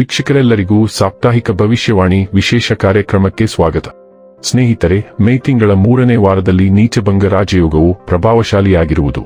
ವೀಕ್ಷಕರೆಲ್ಲರಿಗೂ ಸಾಪ್ತಾಹಿಕ ಭವಿಷ್ಯವಾಣಿ ವಿಶೇಷ ಕಾರ್ಯಕ್ರಮಕ್ಕೆ ಸ್ವಾಗತ. ಸ್ನೇಹಿತರೆ, ಮೇ ತಿಂಗಳ ಮೂರನೇ ವಾರದಲ್ಲಿ ನೀಚಭಂಗ ರಾಜಯೋಗವು ಪ್ರಭಾವಶಾಲಿಯಾಗಿರುವುದು.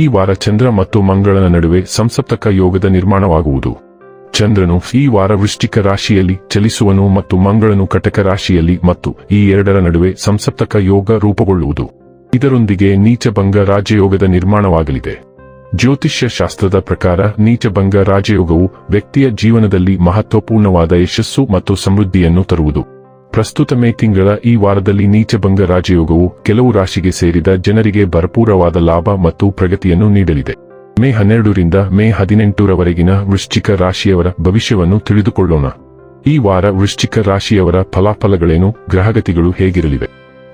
ಈ ವಾರ ಚಂದ್ರ ಮತ್ತು ಮಂಗಳನ ನಡುವೆ ಸಂಸಪ್ತಕ ಯೋಗದ ನಿರ್ಮಾಣವಾಗುವುದು. ಚಂದ್ರನು ಈ ವಾರ ವೃಶ್ಚಿಕ ರಾಶಿಯಲ್ಲಿ ಚಲಿಸುವನು ಮತ್ತು ಮಂಗಳನು ಕಟಕ ರಾಶಿಯಲ್ಲಿ ಮತ್ತು ಈ ಎರಡರ ನಡುವೆ ಸಂಸಪ್ತಕ ಯೋಗ ರೂಪುಗೊಳ್ಳುವುದು. ಇದರೊಂದಿಗೆ ನೀಚಭಂಗ ರಾಜಯೋಗದ ನಿರ್ಮಾಣವಾಗಲಿದೆ. ಜ್ಯೋತಿಷ್ಯ ಶಾಸ್ತ್ರದ ಪ್ರಕಾರ ನೀಚಭಂಗ ರಾಜಯೋಗವು ವ್ಯಕ್ತಿಯ ಜೀವನದಲ್ಲಿ ಮಹತ್ವಪೂರ್ಣವಾದ ಯಶಸ್ಸು ಮತ್ತು ಸಮೃದ್ಧಿಯನ್ನು ತರುವುದು. ಪ್ರಸ್ತುತ ಮೇ ತಿಂಗಳ ಈ ವಾರದಲ್ಲಿ ನೀಚಭಂಗ ರಾಜಯೋಗವು ಕೆಲವು ರಾಶಿಗೆ ಸೇರಿದ ಜನರಿಗೆ ಭರಪೂರವಾದ ಲಾಭ ಮತ್ತು ಪ್ರಗತಿಯನ್ನು ನೀಡಲಿದೆ. ಮೇ ಹನ್ನೆರಡರಿಂದ ಮೇ ಹದಿನೆಂಟರವರೆಗಿನ ವೃಶ್ಚಿಕ ರಾಶಿಯವರ ಭವಿಷ್ಯವನ್ನು ತಿಳಿದುಕೊಳ್ಳೋಣ. ಈ ವಾರ ವೃಶ್ಚಿಕ ರಾಶಿಯವರ ಫಲಾಫಲಗಳೇನು, ಗ್ರಹಗತಿಗಳು ಹೇಗಿರಲಿವೆ?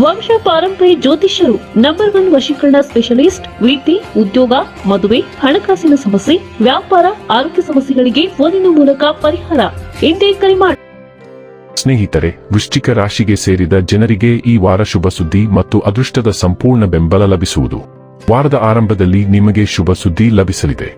ವಂಶ ಪಾರಂಪರ್ಯ ಜ್ಯೋತಿಷ್ಯರು ನಂಬರ್ ಒನ್ ವಶೀಕರಣ ಸ್ಪೆಷಲಿಸ್ಟ್ ವೃತ್ತಿ ಉದ್ಯೋಗ, ಮದುವೆ, ಹಣಕಾಸಿನ ಸಮಸ್ಯೆ, ವ್ಯಾಪಾರ, ಆರೋಗ್ಯ ಸಮಸ್ಯೆಗಳಿಗೆ ಫೋನಿನ ಮೂಲಕ ಪರಿಹಾರ. ಎಂದೇ ಕರೆ ಮಾಡಿ ಸ್ನೇಹಿತರೆ, ವೃಶ್ಚಿಕ ರಾಶಿಗೆ ಸೇರಿದ ಜನರಿಗೆ ಈ ವಾರ ಶುಭ ಸುದ್ದಿ ಮತ್ತು ಅದೃಷ್ಟದ ಸಂಪೂರ್ಣ ಬೆಂಬಲ ಲಭಿಸುವುದು. ವಾರದ ಆರಂಭದಲ್ಲಿ ನಿಮಗೆ ಶುಭ ಸುದ್ದಿ ಲಭಿಸಲಿದೆ.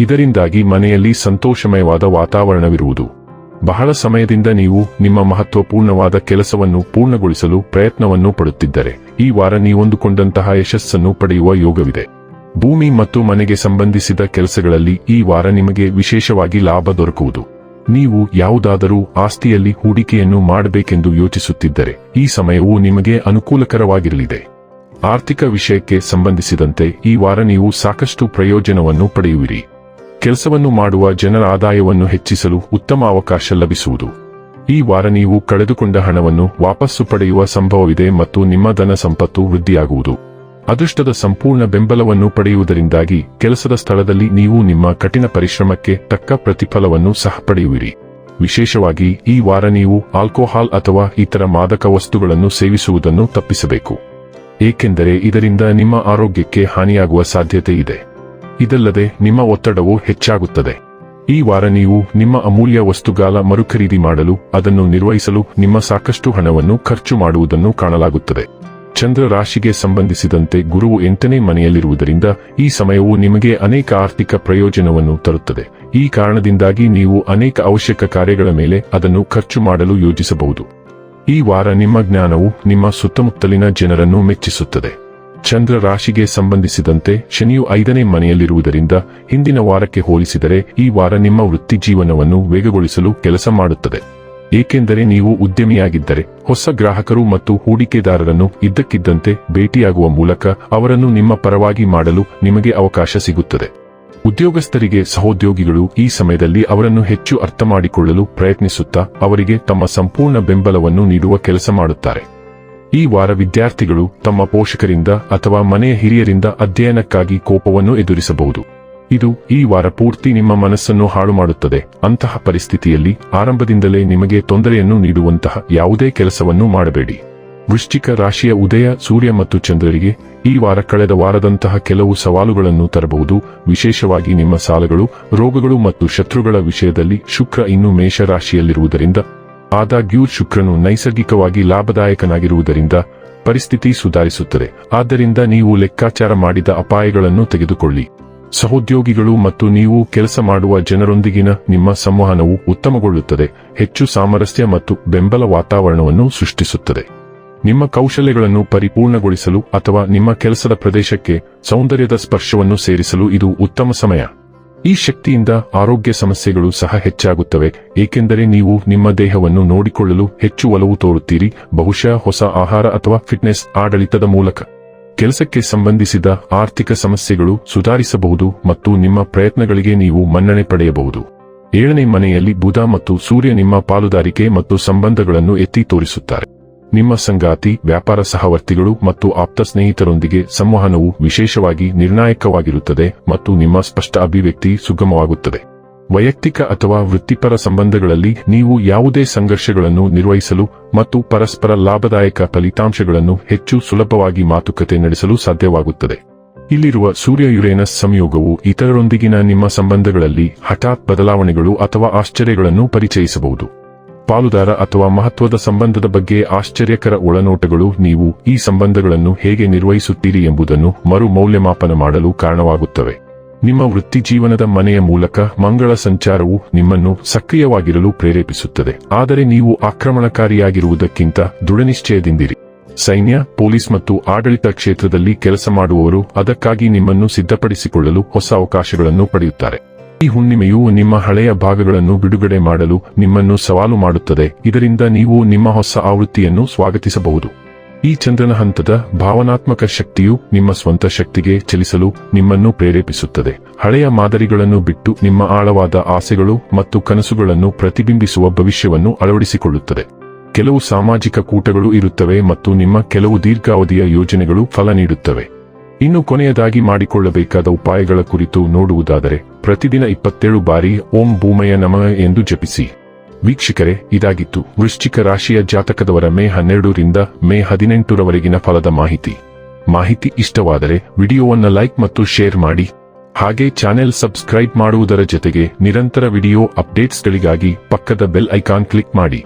ಇದರಿಂದಾಗಿ ಮನೆಯಲ್ಲಿ ಸಂತೋಷಮಯವಾದ ವಾತಾವರಣವಿರುವುದು. ಬಹಳ ಸಮಯದಿಂದ ನೀವು ನಿಮ್ಮ ಮಹತ್ವಪೂರ್ಣವಾದ ಕೆಲಸವನ್ನು ಪೂರ್ಣಗೊಳಿಸಲು ಪ್ರಯತ್ನವನ್ನು ಪಡುತ್ತಿದ್ದರೆ, ಈ ವಾರ ನೀವೊಂದುಕೊಂಡಂತಹ ಯಶಸ್ಸನ್ನು ಪಡೆಯುವ ಯೋಗವಿದೆ. ಭೂಮಿ ಮತ್ತು ಮನೆಗೆ ಸಂಬಂಧಿಸಿದ ಕೆಲಸಗಳಲ್ಲಿ ಈ ವಾರ ನಿಮಗೆ ವಿಶೇಷವಾಗಿ ಲಾಭ ದೊರಕುವುದು. ನೀವು ಯಾವುದಾದರೂ ಆಸ್ತಿಯಲ್ಲಿ ಹೂಡಿಕೆಯನ್ನು ಮಾಡಬೇಕೆಂದು ಯೋಚಿಸುತ್ತಿದ್ದರೆ, ಈ ಸಮಯವು ನಿಮಗೆ ಅನುಕೂಲಕರವಾಗಿರಲಿದೆ. ಆರ್ಥಿಕ ವಿಷಯಕ್ಕೆ ಸಂಬಂಧಿಸಿದಂತೆ ಈ ವಾರ ನೀವು ಸಾಕಷ್ಟು ಪ್ರಯೋಜನವನ್ನು ಪಡೆಯುವಿರಿ. ಕೆಲಸವನ್ನು ಮಾಡುವ ಜನರ ಆದಾಯವನ್ನು ಹೆಚ್ಚಿಸಲು ಉತ್ತಮ ಅವಕಾಶ ಲಭಿಸುವುದು. ಈ ವಾರ ನೀವು ಕಳೆದುಕೊಂಡ ಹಣವನ್ನು ವಾಪಸ್ಸು ಪಡೆಯುವ ಸಂಭವವಿದೆ ಮತ್ತು ನಿಮ್ಮ ಧನ ಸಂಪತ್ತು ವೃದ್ಧಿಯಾಗುವುದು. ಅದೃಷ್ಟದ ಸಂಪೂರ್ಣ ಬೆಂಬಲವನ್ನು ಪಡೆಯುವುದರಿಂದಾಗಿ ಕೆಲಸದ ಸ್ಥಳದಲ್ಲಿ ನೀವು ನಿಮ್ಮ ಕಠಿಣ ಪರಿಶ್ರಮಕ್ಕೆ ತಕ್ಕ ಪ್ರತಿಫಲವನ್ನು ಸಹ ಪಡೆಯುವಿರಿ. ವಿಶೇಷವಾಗಿ ಈ ವಾರ ನೀವು ಆಲ್ಕೋಹಾಲ್ ಅಥವಾ ಇತರ ಮಾದಕ ವಸ್ತುಗಳನ್ನು ಸೇವಿಸುವುದನ್ನು ತಪ್ಪಿಸಬೇಕು. ಏಕೆಂದರೆ ಇದರಿಂದ ನಿಮ್ಮ ಆರೋಗ್ಯಕ್ಕೆ ಹಾನಿಯಾಗುವ ಸಾಧ್ಯತೆ ಇದೆ. ಇದಲ್ಲದೆ ನಿಮ್ಮ ಒತ್ತಡವು ಹೆಚ್ಚಾಗುತ್ತದೆ. ಈ ವಾರ ನೀವು ನಿಮ್ಮ ಅಮೂಲ್ಯ ವಸ್ತುಗಾಲ ಮರುಖರೀದಿ ಮಾಡಲು ಅದನ್ನು ನಿರ್ವಹಿಸಲು ನಿಮ್ಮ ಸಾಕಷ್ಟು ಹಣವನ್ನು ಖರ್ಚು ಮಾಡುವುದನ್ನು ಕಾಣಲಾಗುತ್ತದೆ. ಚಂದ್ರ ರಾಶಿಗೆ ಸಂಬಂಧಿಸಿದಂತೆ ಗುರುವು ಎಂಟನೇ ಮನೆಯಲ್ಲಿರುವುದರಿಂದ ಈ ಸಮಯವು ನಿಮಗೆ ಅನೇಕ ಆರ್ಥಿಕ ಪ್ರಯೋಜನವನ್ನು ತರುತ್ತದೆ. ಈ ಕಾರಣದಿಂದಾಗಿ ನೀವು ಅನೇಕ ಅವಶ್ಯಕ ಕಾರ್ಯಗಳ ಮೇಲೆ ಅದನ್ನು ಖರ್ಚು ಮಾಡಲು ಯೋಜಿಸಬಹುದು. ಈ ವಾರ ನಿಮ್ಮ ಜ್ಞಾನವು ನಿಮ್ಮ ಸುತ್ತಮುತ್ತಲಿನ ಜನರನ್ನು ಮೆಚ್ಚಿಸುತ್ತದೆ. ಚಂದ್ರ ರಾಶಿಗೆ ಸಂಬಂಧಿಸಿದಂತೆ ಶನಿಯು ಐದನೇ ಮನೆಯಲ್ಲಿರುವುದರಿಂದ ಹಿಂದಿನ ವಾರಕ್ಕೆ ಹೋಲಿಸಿದರೆ ಈ ವಾರ ನಿಮ್ಮ ವೃತ್ತಿ ಜೀವನವನ್ನು ವೇಗಗೊಳಿಸಲು ಕೆಲಸ ಮಾಡುತ್ತದೆ. ಏಕೆಂದರೆ ನೀವು ಉದ್ಯಮಿಯಾಗಿದ್ದರೆ ಹೊಸ ಗ್ರಾಹಕರು ಮತ್ತು ಹೂಡಿಕೆದಾರರನ್ನು ಇದ್ದಕ್ಕಿದ್ದಂತೆ ಭೇಟಿಯಾಗುವ ಮೂಲಕ ಅವರನ್ನು ನಿಮ್ಮ ಪರವಾಗಿ ಮಾಡಲು ನಿಮಗೆ ಅವಕಾಶ ಸಿಗುತ್ತದೆ. ಉದ್ಯೋಗಸ್ಥರಿಗೆ ಸಹೋದ್ಯೋಗಿಗಳು ಈ ಸಮಯದಲ್ಲಿ ಅವರನ್ನು ಹೆಚ್ಚು ಅರ್ಥ ಮಾಡಿಕೊಳ್ಳಲು ಪ್ರಯತ್ನಿಸುತ್ತಾ ಅವರಿಗೆ ತಮ್ಮ ಸಂಪೂರ್ಣ ಬೆಂಬಲವನ್ನು ನೀಡುವ ಕೆಲಸ ಮಾಡುತ್ತಾರೆ. ಈ ವಾರ ವಿದ್ಯಾರ್ಥಿಗಳು ತಮ್ಮ ಪೋಷಕರಿಂದ ಅಥವಾ ಮನೆಯ ಹಿರಿಯರಿಂದ ಅಧ್ಯಯನಕ್ಕಾಗಿ ಕೋಪವನ್ನು ಎದುರಿಸಬಹುದು. ಇದು ಈ ವಾರ ಪೂರ್ತಿ ನಿಮ್ಮ ಮನಸ್ಸನ್ನು ಹಾಳು ಮಾಡುತ್ತದೆ. ಅಂತಹ ಪರಿಸ್ಥಿತಿಯಲ್ಲಿ ಆರಂಭದಿಂದಲೇ ನಿಮಗೆ ತೊಂದರೆಯನ್ನು ನೀಡುವಂತಹ ಯಾವುದೇ ಕೆಲಸವನ್ನು ಮಾಡಬೇಡಿ. ವೃಶ್ಚಿಕ ರಾಶಿಯ ಉದಯ, ಸೂರ್ಯ ಮತ್ತು ಚಂದ್ರರಿಗೆ ಈ ವಾರ ಕಳೆದ ವಾರದಂತಹ ಕೆಲವು ಸವಾಲುಗಳನ್ನು ತರಬಹುದು. ವಿಶೇಷವಾಗಿ ನಿಮ್ಮ ಸಾಲಗಳು, ರೋಗಗಳು ಮತ್ತು ಶತ್ರುಗಳ ವಿಷಯದಲ್ಲಿ ಶುಕ್ರ ಇನ್ನು ಮೇಷರಾಶಿಯಲ್ಲಿರುವುದರಿಂದ ಆದಾಗ್ಯೂ ಶುಕ್ರನು ನೈಸರ್ಗಿಕವಾಗಿ ಲಾಭದಾಯಕನಾಗಿರುವುದರಿಂದ ಪರಿಸ್ಥಿತಿ ಸುಧಾರಿಸುತ್ತದೆ. ಆದ್ದರಿಂದ ನೀವು ಲೆಕ್ಕಾಚಾರ ಮಾಡಿದ ಅಪಾಯಗಳನ್ನು ತೆಗೆದುಕೊಳ್ಳಿ. ಸಹೋದ್ಯೋಗಿಗಳು ಮತ್ತು ನೀವು ಕೆಲಸ ಮಾಡುವ ಜನರೊಂದಿಗಿನ ನಿಮ್ಮ ಸಂವಹನವು ಉತ್ತಮಗೊಳ್ಳುತ್ತದೆ. ಹೆಚ್ಚು ಸಾಮರಸ್ಯ ಮತ್ತು ಬೆಂಬಲ ವಾತಾವರಣವನ್ನು ಸೃಷ್ಟಿಸುತ್ತದೆ. ನಿಮ್ಮ ಕೌಶಲ್ಯಗಳನ್ನು ಪರಿಪೂರ್ಣಗೊಳಿಸಲು ಅಥವಾ ನಿಮ್ಮ ಕೆಲಸದ ಪ್ರದೇಶಕ್ಕೆ ಸೌಂದರ್ಯದ ಸ್ಪರ್ಶವನ್ನು ಸೇರಿಸಲು ಇದು ಉತ್ತಮ ಸಮಯ. ಈ ಶಕ್ತಿಯಿಂದ ಆರೋಗ್ಯ ಸಮಸ್ಯೆಗಳು ಸಹ ಹೆಚ್ಚಾಗುತ್ತವೆ, ಏಕೆಂದರೆ ನೀವು ನಿಮ್ಮ ದೇಹವನ್ನು ನೋಡಿಕೊಳ್ಳಲು ಹೆಚ್ಚು ಒಲವು ತೋರುತ್ತೀರಿ, ಬಹುಶಃ ಹೊಸ ಆಹಾರ ಅಥವಾ ಫಿಟ್ನೆಸ್ ಆಡಳಿತದ ಮೂಲಕ. ಕೆಲಸಕ್ಕೆ ಸಂಬಂಧಿಸಿದ ಆರ್ಥಿಕ ಸಮಸ್ಯೆಗಳು ಸುಧಾರಿಸಬಹುದು ಮತ್ತು ನಿಮ್ಮ ಪ್ರಯತ್ನಗಳಿಗೆ ನೀವು ಮನ್ನಣೆ ಪಡೆಯಬಹುದು. ಏಳನೇ ಮನೆಯಲ್ಲಿ ಬುಧ ಮತ್ತು ಸೂರ್ಯ ನಿಮ್ಮ ಪಾಲುದಾರಿಕೆ ಮತ್ತು ಸಂಬಂಧಗಳನ್ನು ಎತ್ತಿ ತೋರಿಸುತ್ತಾರೆ. ನಿಮ್ಮ ಸಂಗಾತಿ, ವ್ಯಾಪಾರ ಸಹವರ್ತಿಗಳು ಮತ್ತು ಆಪ್ತ ಸ್ನೇಹಿತರೊಂದಿಗೆ ಸಂವಹನವು ವಿಶೇಷವಾಗಿ ನಿರ್ಣಾಯಕವಾಗಿರುತ್ತದೆ ಮತ್ತು ನಿಮ್ಮ ಸ್ಪಷ್ಟ ಅಭಿವ್ಯಕ್ತಿ ಸುಗಮವಾಗುತ್ತದೆ. ವೈಯಕ್ತಿಕ ಅಥವಾ ವೃತ್ತಿಪರ ಸಂಬಂಧಗಳಲ್ಲಿ ನೀವು ಯಾವುದೇ ಸಂಘರ್ಷಗಳನ್ನು ನಿರ್ವಹಿಸಲು ಮತ್ತು ಪರಸ್ಪರ ಲಾಭದಾಯಕ ಫಲಿತಾಂಶಗಳನ್ನು ಹೆಚ್ಚು ಸುಲಭವಾಗಿ ಮಾತುಕತೆ ನಡೆಸಲು ಸಾಧ್ಯವಾಗುತ್ತದೆ. ಇಲ್ಲಿರುವ ಸೂರ್ಯ ಯುರೇನಸ್ ಸಂಯೋಗವು ಇತರರೊಂದಿಗಿನ ನಿಮ್ಮ ಸಂಬಂಧಗಳಲ್ಲಿ ಹಠಾತ್ ಬದಲಾವಣೆಗಳು ಅಥವಾ ಆಶ್ಚರ್ಯಗಳನ್ನು ಪರಿಚಯಿಸಬಹುದು. ಪಾಲುದಾರ ಅಥವಾ ಮಹತ್ವದ ಸಂಬಂಧದ ಬಗ್ಗೆ ಆಶ್ಚರ್ಯಕರ ಒಳನೋಟಗಳು ನೀವು ಈ ಸಂಬಂಧಗಳನ್ನು ಹೇಗೆ ನಿರ್ವಹಿಸುತ್ತೀರಿ ಎಂಬುದನ್ನು ಮರು ಮೌಲ್ಯಮಾಪನ ಮಾಡಲು ಕಾರಣವಾಗುತ್ತವೆ. ನಿಮ್ಮ ವೃತ್ತಿ ಜೀವನದ ಮನೆಯ ಮೂಲಕ ಮಂಗಳ ಸಂಚಾರವು ನಿಮ್ಮನ್ನು ಸಕ್ರಿಯವಾಗಿರಲು ಪ್ರೇರೇಪಿಸುತ್ತದೆ. ಆದರೆ ನೀವು ಆಕ್ರಮಣಕಾರಿಯಾಗಿರುವುದಕ್ಕಿಂತ ದೃಢನಿಶ್ಚಯದಿಂದಿರಿ. ಸೈನ್ಯ, ಪೊಲೀಸ್ ಮತ್ತು ಆಡಳಿತ ಕ್ಷೇತ್ರದಲ್ಲಿ ಕೆಲಸ ಮಾಡುವವರು ಅದಕ್ಕಾಗಿ ನಿಮ್ಮನ್ನು ಸಿದ್ಧಪಡಿಸಿಕೊಳ್ಳಲು ಹೊಸ ಅವಕಾಶಗಳನ್ನು ಪಡೆಯುತ್ತಾರೆ. ಈ ಹುಣ್ಣಿಮೆಯು ನಿಮ್ಮ ಹಳೆಯ ಭಾಗಗಳನ್ನು ಬಿಡುಗಡೆ ಮಾಡಲು ನಿಮ್ಮನ್ನು ಸವಾಲು ಮಾಡುತ್ತದೆ. ಇದರಿಂದ ನೀವು ನಿಮ್ಮ ಹೊಸ ಆವೃತ್ತಿಯನ್ನು ಸ್ವಾಗತಿಸಬಹುದು. ಈ ಚಂದ್ರನ ಹಂತದ ಭಾವನಾತ್ಮಕ ಶಕ್ತಿಯು ನಿಮ್ಮ ಸ್ವಂತ ಶಕ್ತಿಗೆ ಚಲಿಸಲು ನಿಮ್ಮನ್ನು ಪ್ರೇರೇಪಿಸುತ್ತದೆ. ಹಳೆಯ ಮಾದರಿಗಳನ್ನು ಬಿಟ್ಟು ನಿಮ್ಮ ಆಳವಾದ ಆಸೆಗಳು ಮತ್ತು ಕನಸುಗಳನ್ನು ಪ್ರತಿಬಿಂಬಿಸುವ ಭವಿಷ್ಯವನ್ನು ಅಳವಡಿಸಿಕೊಳ್ಳುತ್ತದೆ. ಕೆಲವು ಸಾಮಾಜಿಕ ಕೂಟಗಳು ಇರುತ್ತವೆ ಮತ್ತು ನಿಮ್ಮ ಕೆಲವು ದೀರ್ಘಾವಧಿಯ ಯೋಜನೆಗಳು ಫಲ ನೀಡುತ್ತವೆ. ಇನ್ನು ಕೊನೆಯದಾಗಿ ಮಾಡಿಕೊಳ್ಳಬೇಕಾದ ಉಪಾಯಗಳ ಕುರಿತು ನೋಡುವುದಾದರೆ, ಪ್ರತಿದಿನ ಇಪ್ಪತ್ತೇಳು ಬಾರಿ ಓಂ ಭೂಮಯ ನಮಃ ಎಂದು ಜಪಿಸಿ. ವೀಕ್ಷಕರೇ, ಇದಾಗಿತ್ತು ವೃಶ್ಚಿಕ ರಾಶಿಯ ಜಾತಕದವರ ಮೇ ಹನ್ನೆರಡರಿಂದ ಮೇ ಹದಿನೆಂಟರವರೆಗಿನ ಫಲದ ಮಾಹಿತಿ. ಮಾಹಿತಿ ಇಷ್ಟವಾದರೆ ವಿಡಿಯೋವನ್ನು ಲೈಕ್ ಮತ್ತು ಶೇರ್ ಮಾಡಿ. ಹಾಗೆ ಚಾನೆಲ್ ಸಬ್ಸ್ಕ್ರೈಬ್ ಮಾಡುವುದರ ಜೊತೆಗೆ ನಿರಂತರ ವಿಡಿಯೋ ಅಪ್ಡೇಟ್ಸ್ಗಳಿಗಾಗಿ ಪಕ್ಕದ ಬೆಲ್ ಐಕಾನ್ ಕ್ಲಿಕ್ ಮಾಡಿ.